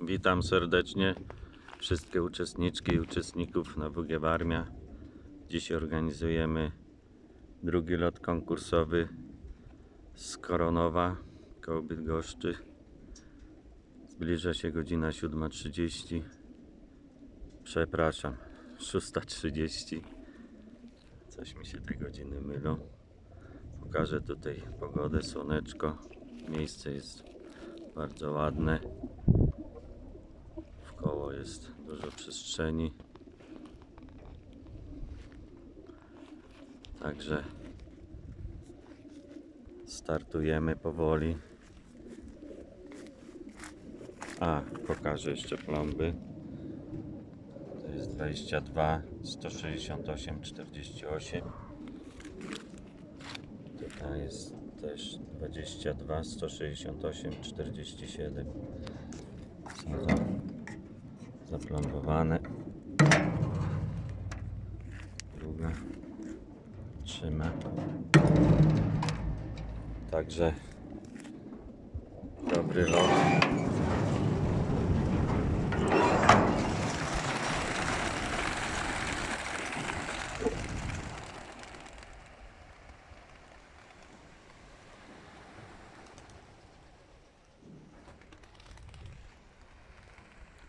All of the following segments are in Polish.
Witam serdecznie wszystkie uczestniczki i uczestników na WG Warmia. Dziś organizujemy drugi lot konkursowy z Koronowa koło Bydgoszczy. Zbliża się godzina 7.30. Przepraszam, 6.30. Coś mi się te godziny mylą. Pokażę tutaj pogodę, słoneczko. Miejsce jest bardzo ładne. Jest dużo przestrzeni. Także startujemy powoli. A, pokażę jeszcze plomby. To jest 22, 168, 48. Tutaj jest też 22, 168, 47. Są za, zaplombowane. Druga trzyma. Także dobry lot.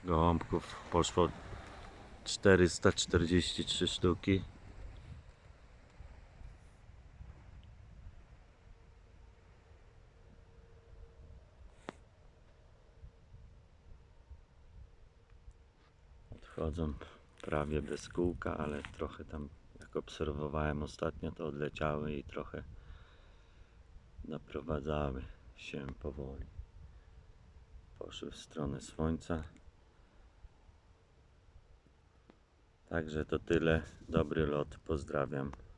Gołąbków poszło 443 sztuki. Odchodzą prawie bez kółka, ale trochę tam, jak obserwowałem ostatnio, to odleciały i trochę naprowadzały się powoli. Poszły w stronę słońca. Także to tyle. Dobry lot. Pozdrawiam.